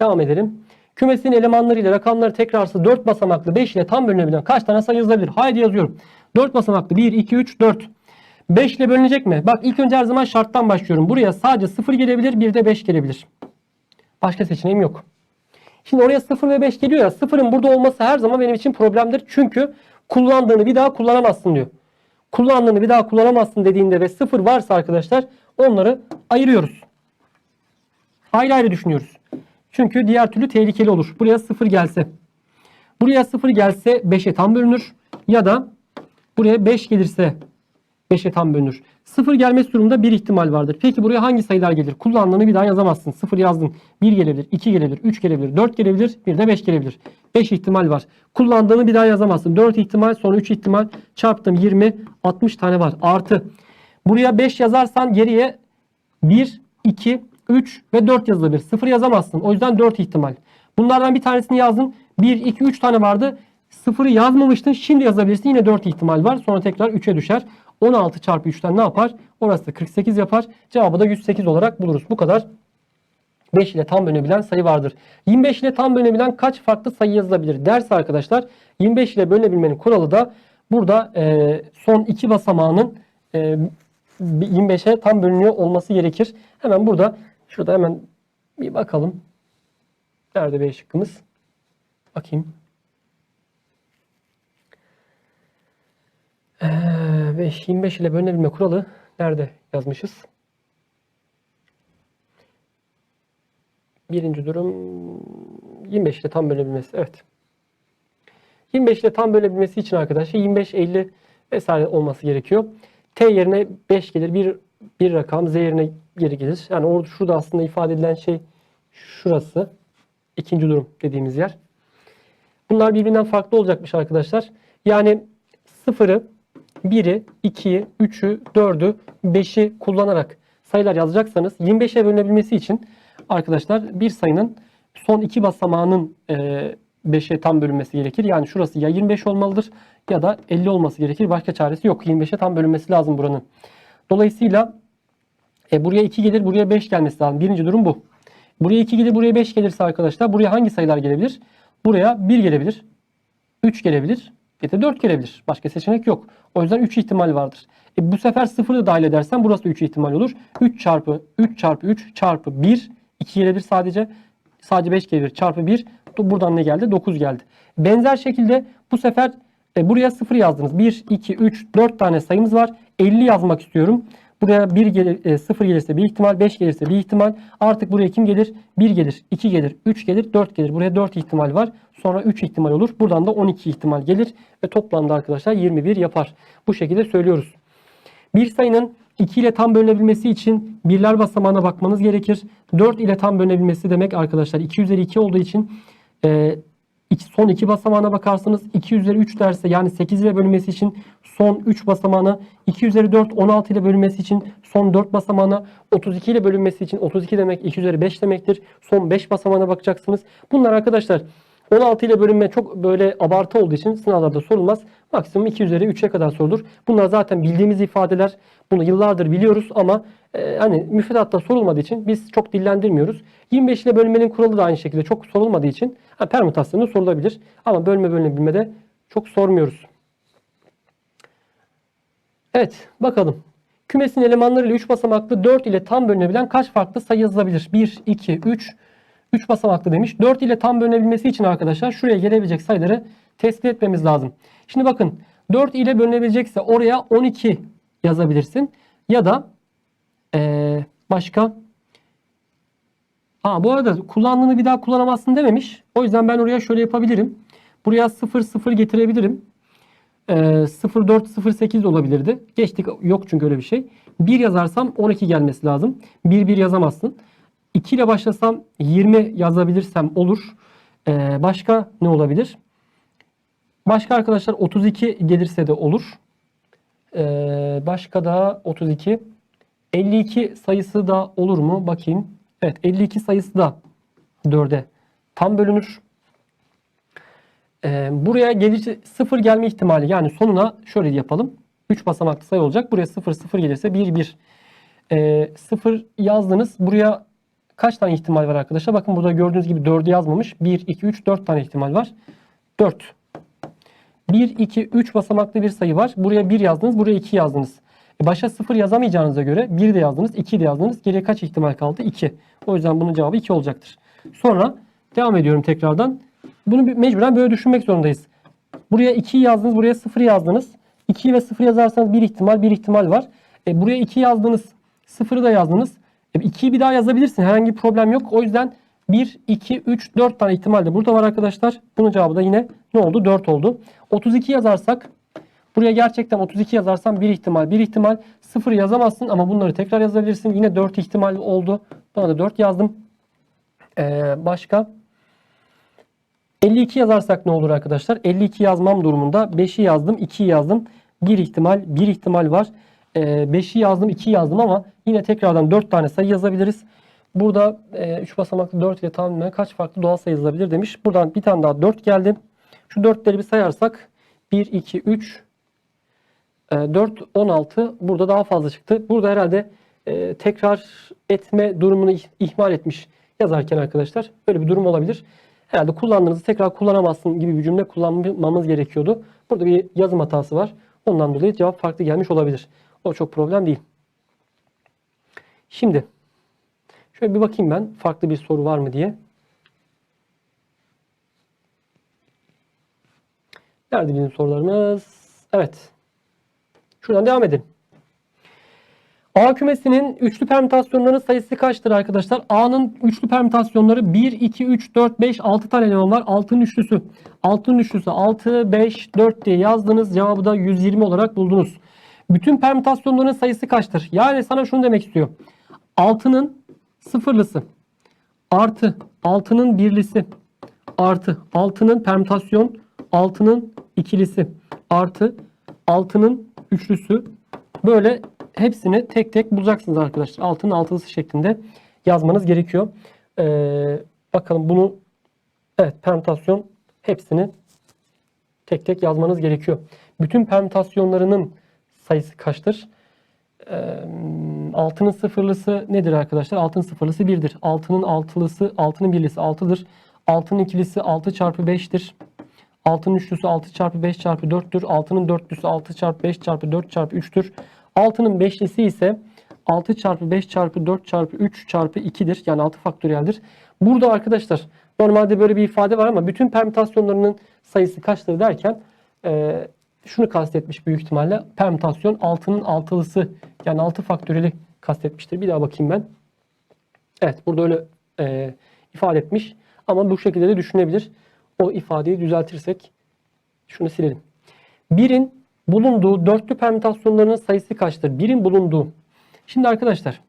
Devam edelim. Kümesin elemanlarıyla rakamları tekrarsı 4 basamaklı 5 ile tam bölünebilen kaç tane sayı yazılabilir? Haydi yazıyorum. 4 basamaklı 1, 2, 3, 4. 5 ile bölünecek mi? Bak ilk önce her zaman şarttan başlıyorum. Buraya sadece 0 gelebilir, bir de 5 gelebilir. Başka seçeneğim yok. Şimdi oraya 0 ve 5 geliyor ya 0'ın burada olması her zaman benim için problemdir. Çünkü kullandığını bir daha kullanamazsın diyor. Kullandığını bir daha kullanamazsın dediğinde ve 0 varsa arkadaşlar onları ayırıyoruz. Ayrı ayrı düşünüyoruz. Çünkü diğer türlü tehlikeli olur. Buraya 0 gelse. Buraya 0 gelse 5'e tam bölünür. Ya da buraya 5 gelirse 5'e tam bölünür. 0 gelmesi durumunda bir ihtimal vardır. Peki buraya hangi sayılar gelir? Kullandığını bir daha yazamazsın. 0 yazdın. 1 gelebilir, 2 gelebilir, 3 gelebilir, 4 gelebilir, bir de 5 gelebilir. 5 ihtimal var. Kullandığını bir daha yazamazsın. 4 ihtimal, sonra 3 ihtimal çarptım 20, 60 tane var. Artı. Buraya 5 yazarsan geriye 1, 2, 3 ve 4 yazılabilir. 0 yazamazsın. O yüzden 4 ihtimal. Bunlardan bir tanesini yazdın. 1, 2, 3 tane vardı. 0'ı yazmamıştın. Şimdi yazabilirsin. Yine 4 ihtimal var. Sonra tekrar 3'e düşer. 16 çarpı 3'ten ne yapar? Orası da 48 yapar. Cevabı da 108 olarak buluruz. Bu kadar. 5 ile tam bölünebilen sayı vardır. 25 ile tam bölünebilen kaç farklı sayı yazılabilir derse arkadaşlar 25 ile bölünebilmenin kuralı da burada e, son iki basamağının e, 25'e tam bölünüyor olması gerekir. Hemen burada şurada hemen bir bakalım. Nerede B şıkkımız? Bakayım. Ee, 5, 25 ile bölünebilme kuralı nerede yazmışız? Birinci durum 25 ile tam bölebilmesi. Evet. 25 ile tam bölebilmesi için arkadaşlar 25, 50 vesaire olması gerekiyor. T yerine 5 gelir. Bir, bir rakam Z yerine geri gelir. Yani orada şurada aslında ifade edilen şey şurası. ikinci durum dediğimiz yer. Bunlar birbirinden farklı olacakmış arkadaşlar. Yani sıfırı, 1'i, 2'yi, 3'ü, 4'ü, 5'i kullanarak sayılar yazacaksanız 25'e bölünebilmesi için arkadaşlar bir sayının son iki basamağının 5'e tam bölünmesi gerekir. Yani şurası ya 25 olmalıdır ya da 50 olması gerekir. Başka çaresi yok. 25'e tam bölünmesi lazım buranın. Dolayısıyla e, buraya 2 gelir, buraya 5 gelmesi lazım. Birinci durum bu. Buraya 2 gelir, buraya 5 gelirse arkadaşlar buraya hangi sayılar gelebilir? Buraya 1 gelebilir, 3 gelebilir, bir de 4 gelebilir. Başka seçenek yok. O yüzden 3 ihtimal vardır. E, bu sefer 0'ı da dahil edersen burası 3 ihtimal olur. 3 çarpı 3 çarpı 3 çarpı 1 2 gelebilir sadece. Sadece 5 gelebilir. Çarpı 1 buradan ne geldi? 9 geldi. Benzer şekilde bu sefer e, buraya 0 yazdınız. 1, 2, 3, 4 tane sayımız var. 50 yazmak istiyorum. Buraya 1 gelir, e, 0 gelirse bir ihtimal, 5 gelirse bir ihtimal. Artık buraya kim gelir? 1 gelir, 2 gelir, 3 gelir, 4 gelir. Buraya 4 ihtimal var. Sonra 3 ihtimal olur. Buradan da 12 ihtimal gelir. Ve toplamda arkadaşlar 21 yapar. Bu şekilde söylüyoruz. Bir sayının 2 ile tam bölünebilmesi için birler basamağına bakmanız gerekir. 4 ile tam bölünebilmesi demek arkadaşlar 2 üzeri 2 olduğu için e, son 2 basamağına bakarsınız. 2 üzeri 3 derse yani 8 ile bölünmesi için son 3 basamağına 2 üzeri 4 16 ile bölünmesi için son 4 basamağına 32 ile bölünmesi için 32 demek 2 üzeri 5 demektir. Son 5 basamağına bakacaksınız. Bunlar arkadaşlar 16 ile bölünme çok böyle abartı olduğu için sınavlarda sorulmaz. Maksimum 2 üzeri 3'e kadar sorulur. Bunlar zaten bildiğimiz ifadeler. Bunu yıllardır biliyoruz ama e, hani müfredatta sorulmadığı için biz çok dillendirmiyoruz. 25 ile bölünmenin kuralı da aynı şekilde çok sorulmadığı için ha, permütasyonu sorulabilir. Ama bölme bölünebilmede çok sormuyoruz. Evet bakalım. Kümesin elemanlarıyla 3 basamaklı 4 ile tam bölünebilen kaç farklı sayı yazılabilir? 1, 2, 3, 3 basamaklı demiş. 4 ile tam bölünebilmesi için arkadaşlar şuraya gelebilecek sayıları tespit etmemiz lazım. Şimdi bakın 4 ile bölünebilecekse oraya 12 yazabilirsin. Ya da eee, başka Ha bu arada kullandığını bir daha kullanamazsın dememiş. O yüzden ben oraya şöyle yapabilirim. Buraya 0 0 getirebilirim. Ee, 04 08 olabilirdi. Geçtik yok çünkü öyle bir şey. 1 yazarsam 12 gelmesi lazım. 1 1 yazamazsın. 2 ile başlasam 20 yazabilirsem olur. Ee, başka ne olabilir? Başka arkadaşlar 32 gelirse de olur. Ee, başka da 32. 52 sayısı da olur mu? Bakayım. Evet 52 sayısı da 4'e tam bölünür. Ee, buraya gelirse 0 gelme ihtimali yani sonuna şöyle yapalım. 3 basamaklı sayı olacak. Buraya 0 0 gelirse 1 1. Ee, 0 yazdınız. Buraya kaç tane ihtimal var arkadaşlar? Bakın burada gördüğünüz gibi 4'ü yazmamış. 1, 2, 3, 4 tane ihtimal var. 4. 1, 2, 3 basamaklı bir sayı var. Buraya 1 yazdınız, buraya 2 yazdınız. E başa 0 yazamayacağınıza göre 1 de yazdınız, 2 de yazdınız. Geriye kaç ihtimal kaldı? 2. O yüzden bunun cevabı 2 olacaktır. Sonra devam ediyorum tekrardan. Bunu mecburen böyle düşünmek zorundayız. Buraya 2'yi yazdınız, buraya 0 yazdınız. 2 ve 0 yazarsanız bir ihtimal, bir ihtimal var. E buraya 2 yazdınız, 0'ı da yazdınız. E 2'yi bir daha yazabilirsin. Herhangi bir problem yok. O yüzden 1, 2, 3, 4 tane ihtimal de burada var arkadaşlar. Bunun cevabı da yine ne oldu? 4 oldu. 32 yazarsak buraya gerçekten 32 yazarsam bir ihtimal, bir ihtimal 0 yazamazsın ama bunları tekrar yazabilirsin. Yine 4 ihtimal oldu. Bana da 4 yazdım. Ee, başka? 52 yazarsak ne olur arkadaşlar? 52 yazmam durumunda 5'i yazdım, 2'yi yazdım. Bir ihtimal, bir ihtimal var. Ee, 5'i yazdım, 2'yi yazdım ama yine tekrardan 4 tane sayı yazabiliriz. Burada 3 basamaklı 4 ile tahminen kaç farklı doğal sayı yazılabilir demiş. Buradan bir tane daha 4 geldi. Şu 4'leri bir sayarsak 1, 2, 3, 4, 16 burada daha fazla çıktı. Burada herhalde e, tekrar etme durumunu ih- ihmal etmiş yazarken arkadaşlar. Böyle bir durum olabilir. Herhalde kullandığınızı tekrar kullanamazsın gibi bir cümle kullanmamız gerekiyordu. Burada bir yazım hatası var. Ondan dolayı cevap farklı gelmiş olabilir. O çok problem değil. Şimdi şöyle bir bakayım ben farklı bir soru var mı diye. Nerede bizim sorularımız? Evet. Şuradan devam edelim. A kümesinin üçlü permütasyonlarının sayısı kaçtır arkadaşlar? A'nın üçlü permütasyonları 1, 2, 3, 4, 5, 6 tane eleman var. 6'nın üçlüsü. 6'nın üçlüsü 6, 5, 4 diye yazdınız. Cevabı da 120 olarak buldunuz. Bütün permütasyonların sayısı kaçtır? Yani sana şunu demek istiyor. 6'nın sıfırlısı artı 6'nın birlisi artı 6'nın permütasyon 6'nın ikilisi artı 6'nın üçlüsü böyle hepsini tek tek bulacaksınız arkadaşlar. 6'nın altılısı şeklinde yazmanız gerekiyor. Ee, bakalım bunu evet permütasyon hepsini tek tek yazmanız gerekiyor. Bütün permütasyonlarının sayısı kaçtır? Ee, altının sıfırlısı nedir arkadaşlar? Altının sıfırlısı 1'dir. Altının altılısı, altının birlisi 6'dır. Altının ikilisi 6 çarpı 5'tir. Altının üçlüsü 6 çarpı 5 çarpı 4'tür. Altının dörtlüsü 6 çarpı 5 çarpı 4 çarpı 3'tür. Altının beşlisi ise 6 çarpı 5 çarpı 4 çarpı 3 çarpı 2'dir. Yani 6 faktöriyeldir. Burada arkadaşlar normalde böyle bir ifade var ama bütün permütasyonlarının sayısı kaçtır derken e, şunu kastetmiş büyük ihtimalle. Permütasyon 6'nın altılısı yani 6 faktöriyeli kastetmiştir. Bir daha bakayım ben. Evet burada öyle e, ifade etmiş. Ama bu şekilde de düşünebilir. O ifadeyi düzeltirsek şunu silelim. Birin bulunduğu dörtlü permütasyonlarının sayısı kaçtır? Birin bulunduğu. Şimdi arkadaşlar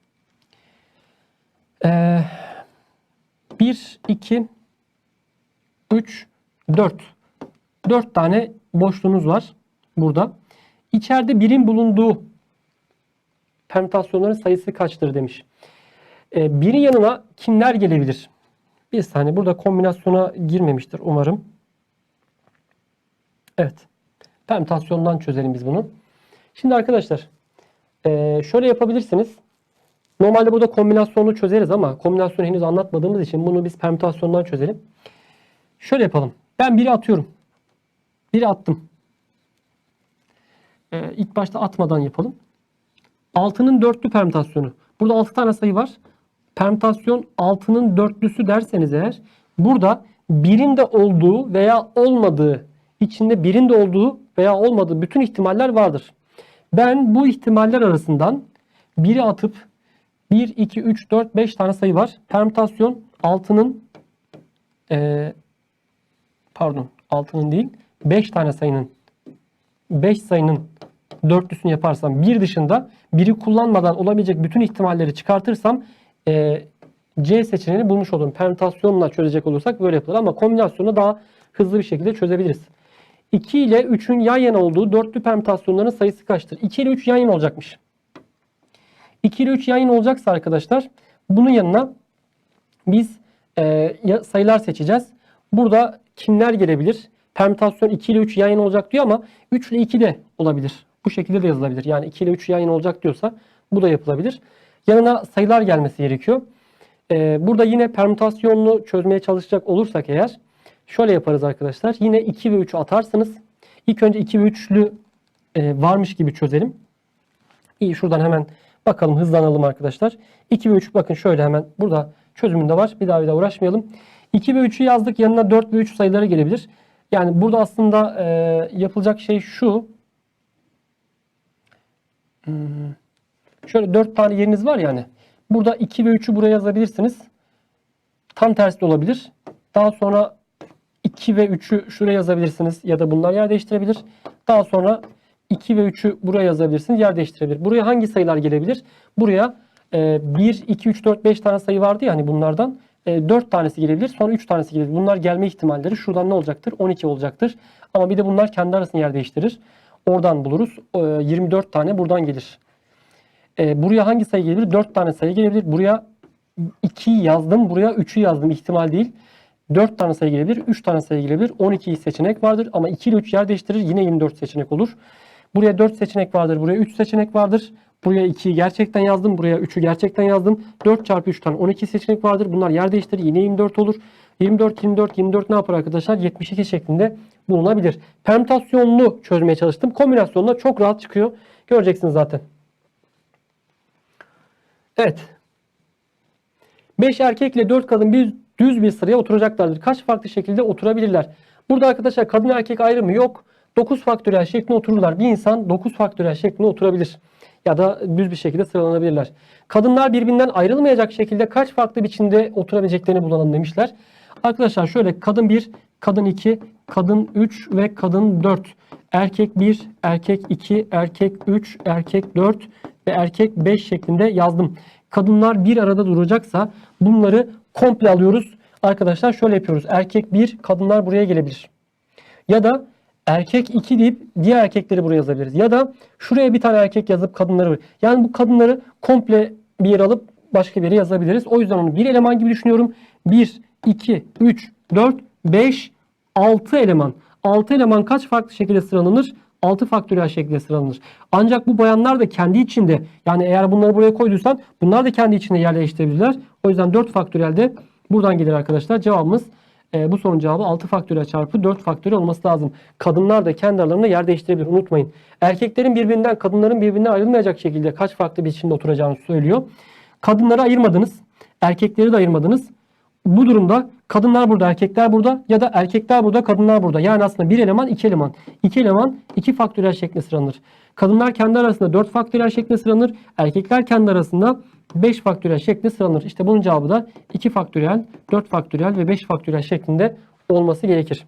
eee 1, 2, 3, 4. 4 tane boşluğunuz var burada. İçeride birin bulunduğu permütasyonların sayısı kaçtır demiş. Ee, birin yanına kimler gelebilir? Bir saniye burada kombinasyona girmemiştir umarım. Evet. Permütasyondan çözelim biz bunu. Şimdi arkadaşlar ee, şöyle yapabilirsiniz. Normalde burada kombinasyonu çözeriz ama kombinasyonu henüz anlatmadığımız için bunu biz permütasyondan çözelim. Şöyle yapalım. Ben biri atıyorum. Biri attım. Ee, ilk başta atmadan yapalım. 6'nın dörtlü permütasyonu. Burada 6 tane sayı var. Permütasyon 6'nın dörtlüsü derseniz eğer burada birin de olduğu veya olmadığı içinde birin de olduğu veya olmadığı bütün ihtimaller vardır. Ben bu ihtimaller arasından biri atıp 1, 2, 3, 4, 5 tane sayı var. Permütasyon 6'nın eee pardon 6'nın değil 5 tane sayının 5 sayının dörtlüsünü yaparsam bir dışında biri kullanmadan olabilecek bütün ihtimalleri çıkartırsam e, C seçeneğini bulmuş olurum. Permütasyonla çözecek olursak böyle yapılır ama kombinasyonu daha hızlı bir şekilde çözebiliriz. 2 ile 3'ün yan yana olduğu dörtlü permütasyonların sayısı kaçtır? 2 ile 3 yan yana olacakmış. 2 ile 3 yan yana olacaksa arkadaşlar bunun yanına biz e, sayılar seçeceğiz. Burada kimler gelebilir? Permütasyon 2 ile 3 yan yana olacak diyor ama 3 ile 2 de olabilir. Bu şekilde de yazılabilir. Yani 2 ile 3 yan yana olacak diyorsa bu da yapılabilir. Yanına sayılar gelmesi gerekiyor. Ee, burada yine permütasyonlu çözmeye çalışacak olursak eğer şöyle yaparız arkadaşlar. Yine 2 ve 3'ü atarsınız. İlk önce 2 ve 3'lü e, varmış gibi çözelim. İyi şuradan hemen bakalım hızlanalım arkadaşlar. 2 ve 3 bakın şöyle hemen burada çözümünde var. Bir daha bir daha uğraşmayalım. 2 ve 3'ü yazdık yanına 4 ve 3 sayıları gelebilir. Yani burada aslında e, yapılacak şey şu. Hmm, Şöyle 4 tane yeriniz var yani. Burada 2 ve 3'ü buraya yazabilirsiniz. Tam tersi de olabilir. Daha sonra 2 ve 3'ü şuraya yazabilirsiniz ya da bunlar yer değiştirebilir. Daha sonra 2 ve 3'ü buraya yazabilirsiniz. Yer değiştirebilir. Buraya hangi sayılar gelebilir? Buraya e, 1, 2, 3, 4, 5 tane sayı vardı ya hani bunlardan. E, 4 tanesi gelebilir. Sonra 3 tanesi gelebilir. Bunlar gelme ihtimalleri şuradan ne olacaktır? 12 olacaktır. Ama bir de bunlar kendi arasında yer değiştirir. Oradan buluruz. E, 24 tane buradan gelir. E, buraya hangi sayı gelebilir? 4 tane sayı gelebilir. Buraya 2'yi yazdım. Buraya 3'ü yazdım. İhtimal değil. 4 tane sayı gelebilir. 3 tane sayı gelebilir. 12 seçenek vardır. Ama 2 ile 3 yer değiştirir. Yine 24 seçenek olur. Buraya 4 seçenek vardır. Buraya 3 seçenek vardır. Buraya 2'yi gerçekten yazdım. Buraya 3'ü gerçekten yazdım. 4 çarpı 3'ten 12 seçenek vardır. Bunlar yer değiştirir. Yine 24 olur. 24, 24, 24 ne yapar arkadaşlar? 72 şeklinde bulunabilir. Permütasyonlu çözmeye çalıştım. Kombinasyonla çok rahat çıkıyor. Göreceksiniz zaten. Evet. 5 erkekle 4 kadın bir düz bir sıraya oturacaklardır. Kaç farklı şekilde oturabilirler? Burada arkadaşlar kadın erkek ayrımı yok. 9 faktöriyel şeklinde otururlar. Bir insan 9 faktöriyel şeklinde oturabilir. Ya da düz bir şekilde sıralanabilirler. Kadınlar birbirinden ayrılmayacak şekilde kaç farklı biçimde oturabileceklerini bulalım demişler. Arkadaşlar şöyle kadın 1, kadın 2, kadın 3 ve kadın 4. Erkek 1, erkek 2, erkek 3, erkek 4 ve erkek 5 şeklinde yazdım. Kadınlar bir arada duracaksa bunları komple alıyoruz. Arkadaşlar şöyle yapıyoruz. Erkek 1, kadınlar buraya gelebilir. Ya da erkek 2 deyip diğer erkekleri buraya yazabiliriz. Ya da şuraya bir tane erkek yazıp kadınları. Yani bu kadınları komple bir yere alıp başka bir yere yazabiliriz. O yüzden onu bir eleman gibi düşünüyorum. 1, 2, 3, 4, 5, 6 eleman. 6 eleman kaç farklı şekilde sıralanır? 6 faktöriyel şekilde sıralanır. Ancak bu bayanlar da kendi içinde yani eğer bunları buraya koyduysan bunlar da kendi içinde yer değiştirebilirler. O yüzden 4 faktöriyel de buradan gelir arkadaşlar. Cevabımız e, bu sorunun cevabı 6 faktöriyel çarpı 4 faktöriyel olması lazım. Kadınlar da kendi aralarında yer değiştirebilir. Unutmayın. Erkeklerin birbirinden kadınların birbirinden ayrılmayacak şekilde kaç farklı biçimde oturacağını söylüyor. Kadınları ayırmadınız. Erkekleri de ayırmadınız. Bu durumda kadınlar burada, erkekler burada ya da erkekler burada, kadınlar burada. Yani aslında bir eleman, iki eleman. İki eleman iki faktöriyel şeklinde sıralanır. Kadınlar kendi arasında 4 faktöriyel şeklinde sıralanır. Erkekler kendi arasında 5 faktöriyel şeklinde sıralanır. İşte bunun cevabı da 2 faktöriyel, 4 faktöriyel ve 5 faktöriyel şeklinde olması gerekir.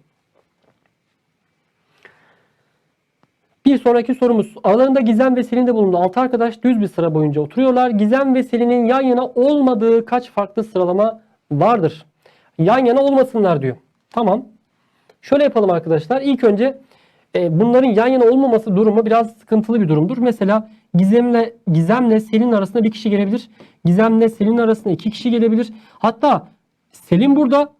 Bir sonraki sorumuz. Aralarında Gizem ve Selin de bulundu. 6 arkadaş düz bir sıra boyunca oturuyorlar. Gizem ve Selin'in yan yana olmadığı kaç farklı sıralama vardır? Yan yana olmasınlar diyor. Tamam. Şöyle yapalım arkadaşlar. İlk önce e, bunların yan yana olmaması durumu biraz sıkıntılı bir durumdur. Mesela Gizem'le Gizem'le Selin arasında bir kişi gelebilir. Gizem'le Selin arasında iki kişi gelebilir. Hatta Selin burada,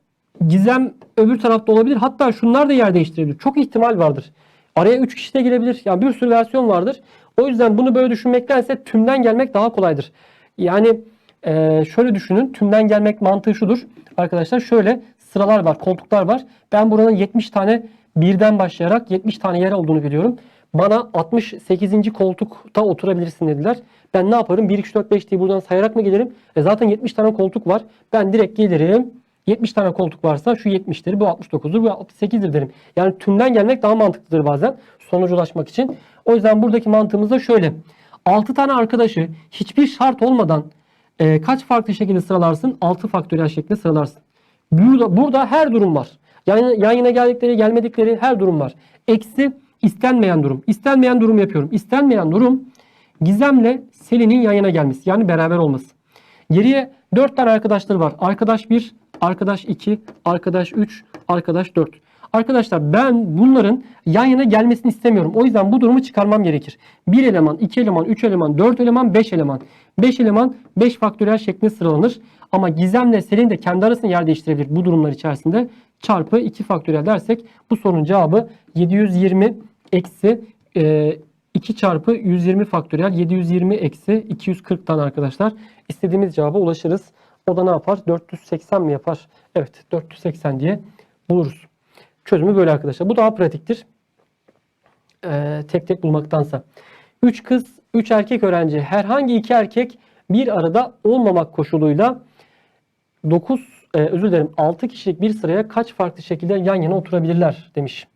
Gizem öbür tarafta olabilir. Hatta şunlar da yer değiştirebilir. Çok ihtimal vardır. Araya 3 kişi de gelebilir. Yani bir sürü versiyon vardır. O yüzden bunu böyle düşünmektense tümden gelmek daha kolaydır. Yani e, şöyle düşünün. Tümden gelmek mantığı şudur. Arkadaşlar şöyle sıralar var, koltuklar var. Ben buranın 70 tane birden başlayarak 70 tane yer olduğunu biliyorum. Bana 68. koltukta oturabilirsin dediler. Ben ne yaparım? 1, 2, 3, 4, 5 diye buradan sayarak mı gelirim? E zaten 70 tane koltuk var. Ben direkt gelirim. 70 tane koltuk varsa şu 70'tir, bu 69'dur, bu 68'dir derim. Yani tümden gelmek daha mantıklıdır bazen sonuca ulaşmak için. O yüzden buradaki mantığımız da şöyle. 6 tane arkadaşı hiçbir şart olmadan e, kaç farklı şekilde sıralarsın? 6 faktöriyel şeklinde sıralarsın. Burada, burada her durum var. Yani yan yana geldikleri, gelmedikleri her durum var. Eksi istenmeyen durum. İstenmeyen durum yapıyorum. İstenmeyen durum Gizem'le Selin'in yan yana gelmesi. Yani beraber olması. Geriye 4 tane arkadaşları var. Arkadaş 1, arkadaş 2, arkadaş 3, arkadaş 4. Arkadaşlar ben bunların yan yana gelmesini istemiyorum. O yüzden bu durumu çıkarmam gerekir. 1 eleman, 2 eleman, 3 eleman, 4 eleman, 5 eleman. 5 eleman 5 faktöriyel şeklinde sıralanır. Ama Gizem'le Selin de kendi arasında yer değiştirebilir bu durumlar içerisinde. Çarpı 2 faktöriyel dersek bu sorunun cevabı 720 eksi e, 2 çarpı 120 faktöriyel 720 eksi 240'tan arkadaşlar istediğimiz cevaba ulaşırız. O da ne yapar? 480 mi yapar? Evet 480 diye buluruz. Çözümü böyle arkadaşlar. Bu daha pratiktir. Ee, tek tek bulmaktansa. 3 kız, 3 erkek öğrenci herhangi iki erkek bir arada olmamak koşuluyla 9 e, özür dilerim 6 kişilik bir sıraya kaç farklı şekilde yan yana oturabilirler demiş.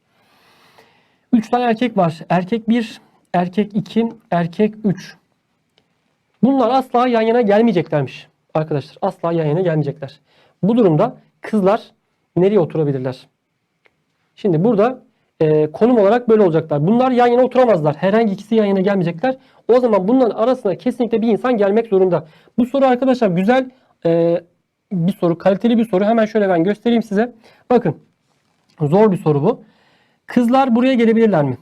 3 tane erkek var. Erkek 1, erkek 2, erkek 3. Bunlar asla yan yana gelmeyeceklermiş arkadaşlar. Asla yan yana gelmeyecekler. Bu durumda kızlar nereye oturabilirler? Şimdi burada e, konum olarak böyle olacaklar. Bunlar yan yana oturamazlar. Herhangi ikisi yan yana gelmeyecekler. O zaman bunların arasına kesinlikle bir insan gelmek zorunda. Bu soru arkadaşlar güzel e, bir soru. Kaliteli bir soru. Hemen şöyle ben göstereyim size. Bakın. Zor bir soru bu. Kızlar buraya gelebilirler mi?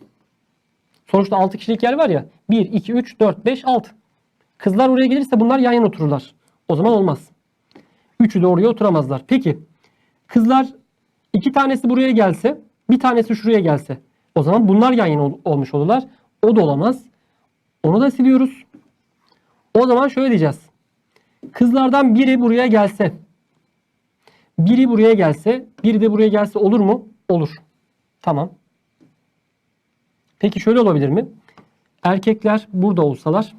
Sonuçta 6 kişilik yer var ya. 1, 2, 3, 4, 5, 6. Kızlar oraya gelirse bunlar yan yana otururlar. O zaman olmaz. Üçü de oraya oturamazlar. Peki kızlar iki tanesi buraya gelse bir tanesi şuraya gelse o zaman bunlar yan yana ol- olmuş olurlar. O da olamaz. Onu da siliyoruz. O zaman şöyle diyeceğiz. Kızlardan biri buraya gelse biri buraya gelse biri de buraya gelse olur mu? Olur. Tamam. Peki şöyle olabilir mi? Erkekler burada olsalar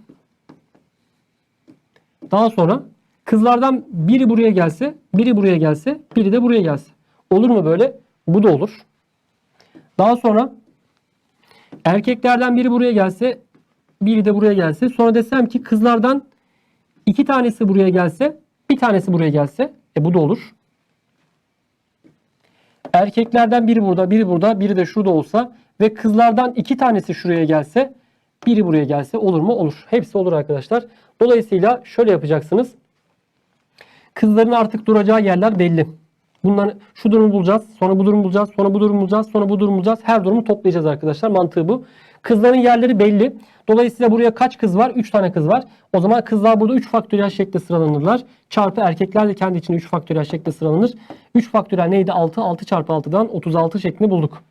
daha sonra kızlardan biri buraya gelse, biri buraya gelse, biri de buraya gelse. Olur mu böyle? Bu da olur. Daha sonra erkeklerden biri buraya gelse, biri de buraya gelse. Sonra desem ki kızlardan iki tanesi buraya gelse, bir tanesi buraya gelse. E bu da olur. Erkeklerden biri burada, biri burada, biri de şurada olsa ve kızlardan iki tanesi şuraya gelse, biri buraya gelse olur mu? Olur. Hepsi olur arkadaşlar. Dolayısıyla şöyle yapacaksınız. Kızların artık duracağı yerler belli. Bunları şu durumu bulacağız, sonra bu durumu bulacağız, sonra bu durumu bulacağız, sonra bu durumu bulacağız. Her durumu toplayacağız arkadaşlar. Mantığı bu. Kızların yerleri belli. Dolayısıyla buraya kaç kız var? 3 tane kız var. O zaman kızlar burada 3 faktöriyel şekilde sıralanırlar. Çarpı erkekler de kendi içinde 3 faktöriyel şekilde sıralanır. 3 faktöriyel neydi? 6. 6 çarpı 6'dan 36 şeklinde bulduk.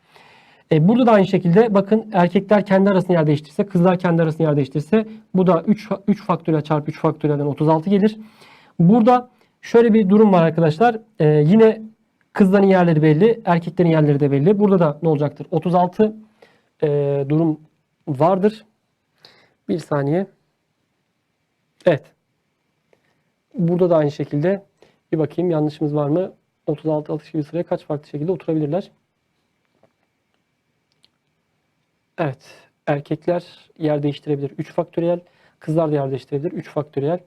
E, burada da aynı şekilde bakın erkekler kendi arasını yer değiştirse, kızlar kendi arasını yer değiştirse bu da 3, 3 faktöriyel çarpı 3 faktöriyelden 36 gelir. Burada şöyle bir durum var arkadaşlar. E, yine kızların yerleri belli, erkeklerin yerleri de belli. Burada da ne olacaktır? 36 e, durum vardır. Bir saniye. Evet. Burada da aynı şekilde bir bakayım yanlışımız var mı? 36 atış gibi sıraya kaç farklı şekilde oturabilirler? Evet. Erkekler yer değiştirebilir. 3 faktöriyel. Kızlar da yer değiştirebilir. 3 faktöriyel.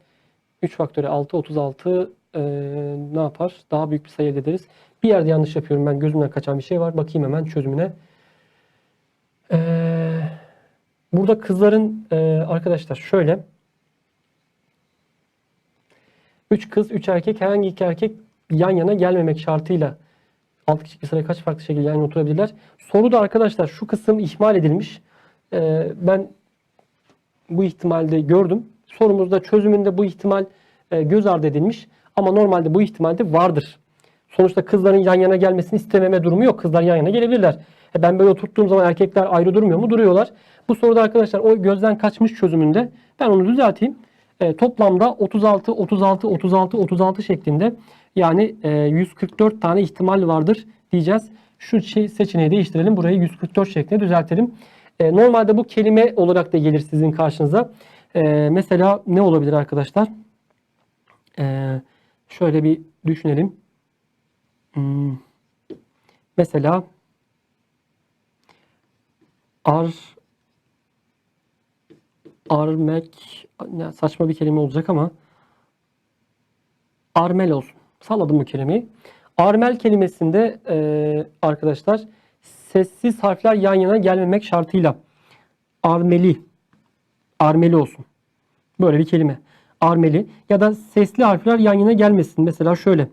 3 faktöriyel 6, 36 eee, ne yapar? Daha büyük bir sayı elde ederiz. Bir yerde yanlış yapıyorum ben. Gözümden kaçan bir şey var. Bakayım hemen çözümüne. Eee, burada kızların eee, arkadaşlar şöyle 3 kız, 3 erkek, herhangi iki erkek yan yana gelmemek şartıyla 6 kişilik bir sıraya kaç farklı şekilde yan yana oturabilirler? Soruda arkadaşlar şu kısım ihmal edilmiş. Ee, ben bu ihtimalde gördüm. Sorumuzda çözümünde bu ihtimal e, göz ardı edilmiş. Ama normalde bu ihtimalde vardır. Sonuçta kızların yan yana gelmesini istememe durumu yok. Kızlar yan yana gelebilirler. E ben böyle oturttuğum zaman erkekler ayrı durmuyor mu? Duruyorlar. Bu soruda arkadaşlar o gözden kaçmış çözümünde ben onu düzelteyim. E, toplamda 36, 36, 36, 36 şeklinde yani e, 144 tane ihtimal vardır diyeceğiz. Şu şey, seçeneği değiştirelim. Burayı 144 şeklinde düzeltelim. E, normalde bu kelime olarak da gelir sizin karşınıza. E, mesela ne olabilir arkadaşlar? E, şöyle bir düşünelim. Hmm, mesela ar armek ne saçma bir kelime olacak ama armel olsun. Salladım bu kelimeyi. Armel kelimesinde e, arkadaşlar sessiz harfler yan yana gelmemek şartıyla armeli armeli olsun. Böyle bir kelime. Armeli ya da sesli harfler yan yana gelmesin. Mesela şöyle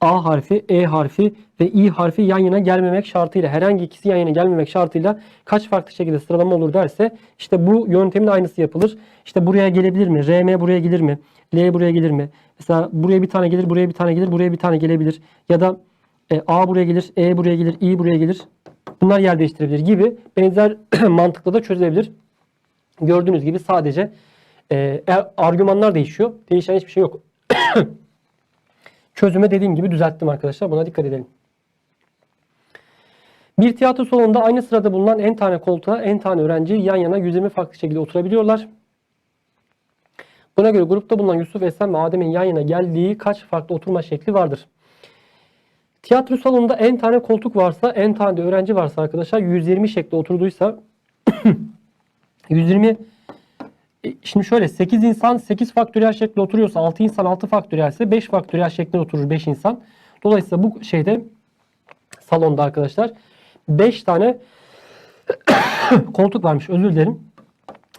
A harfi, E harfi ve İ harfi yan yana gelmemek şartıyla herhangi ikisi yan yana gelmemek şartıyla kaç farklı şekilde sıralama olur derse işte bu yöntemin aynısı yapılır. İşte buraya gelebilir mi? RM buraya gelir mi? L buraya gelir mi? Mesela buraya bir tane gelir, buraya bir tane gelir, buraya bir tane gelebilir. Ya da e, A buraya gelir, E buraya gelir, İ buraya gelir. Bunlar yer değiştirebilir gibi benzer mantıkla da çözülebilir. Gördüğünüz gibi sadece e, e, argümanlar değişiyor. Değişen hiçbir şey yok. çözüme dediğim gibi düzelttim arkadaşlar. Buna dikkat edelim. Bir tiyatro salonunda aynı sırada bulunan en tane koltuğa en tane öğrenci yan yana 120 farklı şekilde oturabiliyorlar. Buna göre grupta bulunan Yusuf, Esen ve Adem'in yan yana geldiği kaç farklı oturma şekli vardır? Tiyatro salonunda en tane koltuk varsa, en tane de öğrenci varsa arkadaşlar 120 şekli oturduysa 120 e, Şimdi şöyle 8 insan 8 faktöriyel şekilde oturuyorsa 6 insan 6 faktöriyel ise 5 faktöriyel şeklinde oturur 5 insan. Dolayısıyla bu şeyde salonda arkadaşlar 5 tane koltuk varmış özür dilerim.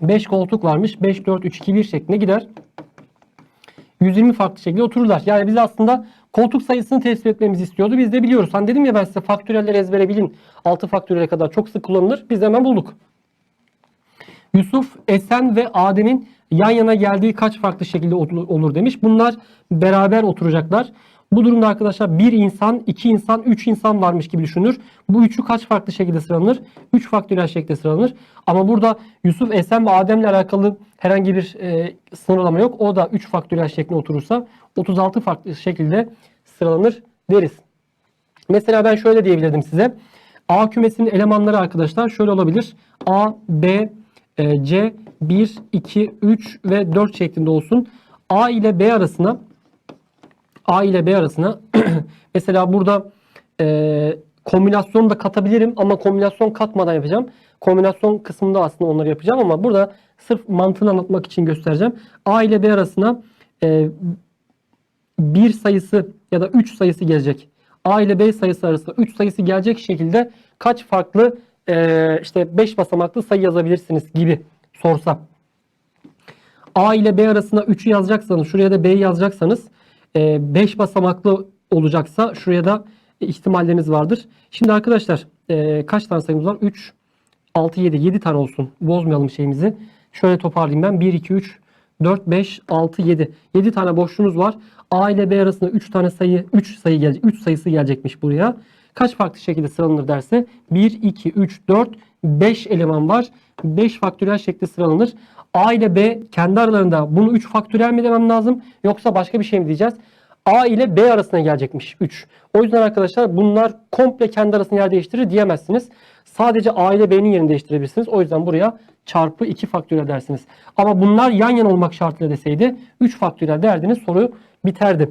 5 koltuk varmış. 5, 4, 3, 2, 1 şeklinde gider. 120 farklı şekilde otururlar. Yani biz aslında koltuk sayısını tespit etmemizi istiyordu. Biz de biliyoruz. Hani dedim ya ben size faktöriyelleri ezbere bilin. 6 faktöriyele kadar çok sık kullanılır. Biz de hemen bulduk. Yusuf, Esen ve Adem'in yan yana geldiği kaç farklı şekilde olur demiş. Bunlar beraber oturacaklar. Bu durumda arkadaşlar bir insan, iki insan, üç insan varmış gibi düşünür. Bu üçü kaç farklı şekilde sıralanır? Üç faktöriyel şekilde sıralanır. Ama burada Yusuf, Esen ve Adem'le alakalı herhangi bir e, sınırlama yok. O da üç faktöriyel şeklinde oturursa 36 farklı şekilde sıralanır deriz. Mesela ben şöyle diyebilirdim size. A kümesinin elemanları arkadaşlar şöyle olabilir. A, B, e, C 1, 2, 3 ve 4 şeklinde olsun. A ile B arasına A ile B arasına mesela burada e, kombinasyon da katabilirim ama kombinasyon katmadan yapacağım. Kombinasyon kısmında aslında onları yapacağım ama burada sırf mantığını anlatmak için göstereceğim. A ile B arasına e, bir sayısı ya da 3 sayısı gelecek. A ile B sayısı arasında 3 sayısı gelecek şekilde kaç farklı e, işte 5 basamaklı sayı yazabilirsiniz gibi sorsa. A ile B arasında 3'ü yazacaksanız şuraya da B'yi yazacaksanız 5 basamaklı olacaksa şuraya da ihtimalleriniz vardır. Şimdi arkadaşlar e, kaç tane sayımız var? 3, 6, 7. 7 tane olsun. Bozmayalım şeyimizi. Şöyle toparlayayım ben. 1, 2, 3, 4, 5, 6, 7. 7 tane boşluğunuz var. A ile B arasında 3 tane sayı, 3 sayı gelecek. 3 sayısı gelecekmiş buraya. Kaç farklı şekilde sıralanır derse 1, 2, 3, 4, 5 eleman var. 5 faktöriyel şekilde sıralanır. A ile B kendi aralarında bunu 3 faktöriyel mi demem lazım yoksa başka bir şey mi diyeceğiz? A ile B arasına gelecekmiş 3. O yüzden arkadaşlar bunlar komple kendi arasında yer değiştirir diyemezsiniz. Sadece A ile B'nin yerini değiştirebilirsiniz. O yüzden buraya çarpı 2 faktöriyel dersiniz. Ama bunlar yan yana olmak şartıyla deseydi 3 faktöriyel derdiniz soru biterdi.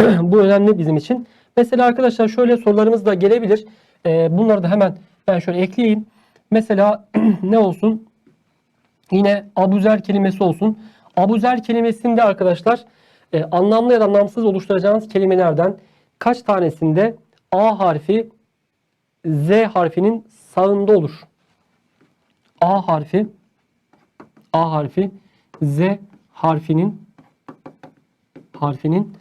Bu önemli bizim için. Mesela arkadaşlar şöyle sorularımız da gelebilir. Ee, bunları da hemen ben şöyle ekleyeyim. Mesela ne olsun? Yine abuzer kelimesi olsun. Abuzer kelimesinde arkadaşlar e, anlamlı ya da anlamsız oluşturacağınız kelimelerden kaç tanesinde A harfi Z harfinin sağında olur? A harfi A harfi Z harfinin harfinin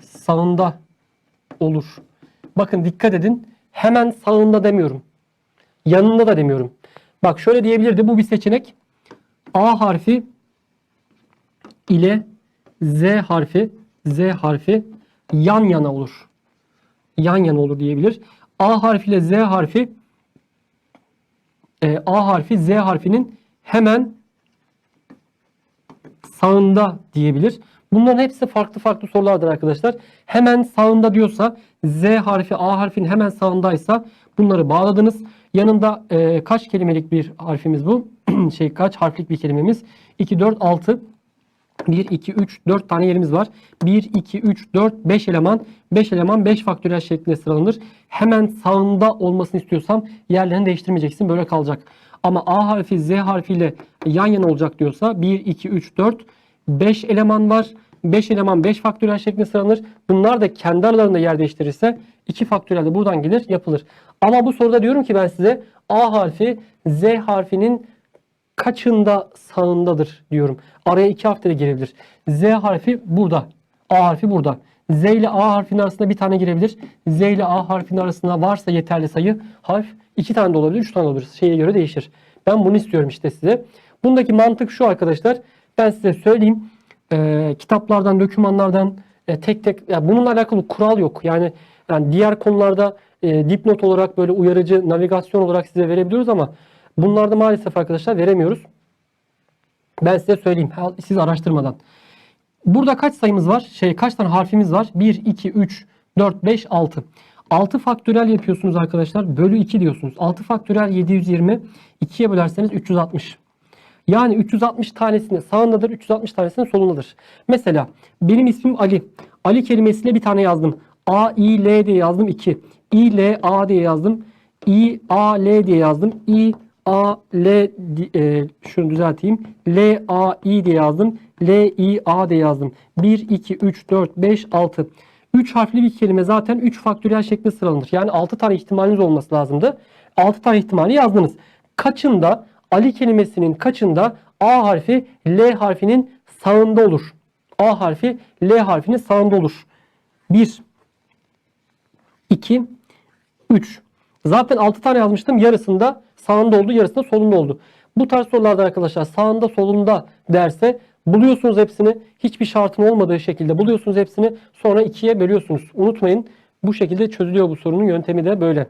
sağında olur. Bakın dikkat edin. Hemen sağında demiyorum. Yanında da demiyorum. Bak şöyle diyebilirdi. Bu bir seçenek. A harfi ile Z harfi Z harfi yan yana olur. Yan yana olur diyebilir. A harfi ile Z harfi e, A harfi Z harfinin hemen sağında diyebilir. Bunların hepsi farklı farklı sorulardır arkadaşlar. Hemen sağında diyorsa Z harfi A harfinin hemen sağındaysa bunları bağladınız. Yanında e, kaç kelimelik bir harfimiz bu? şey kaç harflik bir kelimemiz? 2, 4, 6. 1, 2, 3, 4 tane yerimiz var. 1, 2, 3, 4, 5 eleman. 5 eleman 5 faktöriyel şeklinde sıralanır. Hemen sağında olmasını istiyorsam yerlerini değiştirmeyeceksin. Böyle kalacak. Ama A harfi Z harfiyle yan yana olacak diyorsa 1, 2, 3, 4, 5 eleman var. 5 eleman 5 faktöriyel şeklinde sıralanır. Bunlar da kendi aralarında yer değiştirirse 2 faktöriyel de buradan gelir yapılır. Ama bu soruda diyorum ki ben size A harfi Z harfinin kaçında sağındadır diyorum. Araya iki harf de girebilir. Z harfi burada. A harfi burada. Z ile A harfinin arasında bir tane girebilir. Z ile A harfinin arasında varsa yeterli sayı harf iki tane de olabilir, üç tane de olabilir. Şeye göre değişir. Ben bunu istiyorum işte size. Bundaki mantık şu arkadaşlar. Ben size söyleyeyim. Ee, kitaplardan, dokümanlardan e, tek tek ya bununla alakalı kural yok. Yani yani diğer konularda e, dipnot olarak böyle uyarıcı navigasyon olarak size verebiliyoruz ama bunlarda maalesef arkadaşlar veremiyoruz. Ben size söyleyeyim siz araştırmadan. Burada kaç sayımız var? Şey kaç tane harfimiz var? 1, 2, 3, 4, 5, 6. 6 faktöriyel yapıyorsunuz arkadaşlar. Bölü 2 diyorsunuz. 6 faktöriyel 720. 2'ye bölerseniz 360. Yani 360 tanesinin sağındadır, 360 tanesinin solundadır. Mesela benim ismim Ali. Ali kelimesiyle bir tane yazdım. A, I, L diye yazdım 2. I, L, A diye yazdım. I, A, L diye yazdım. I, A, L, e, şunu düzelteyim. L, A, I diye yazdım. L, I, A diye yazdım. 1, 2, 3, 4, 5, 6. 3 harfli bir kelime zaten 3 faktöriyel şeklinde sıralanır. Yani 6 tane ihtimaliniz olması lazımdı. 6 tane ihtimali yazdınız. Kaçında Ali kelimesinin kaçında A harfi L harfinin sağında olur? A harfi L harfinin sağında olur. 1 2 3 Zaten 6 tane yazmıştım. Yarısında sağında oldu, yarısında solunda oldu. Bu tarz sorularda arkadaşlar sağında solunda derse buluyorsunuz hepsini. Hiçbir şartın olmadığı şekilde buluyorsunuz hepsini. Sonra ikiye bölüyorsunuz. Unutmayın bu şekilde çözülüyor bu sorunun yöntemi de böyle.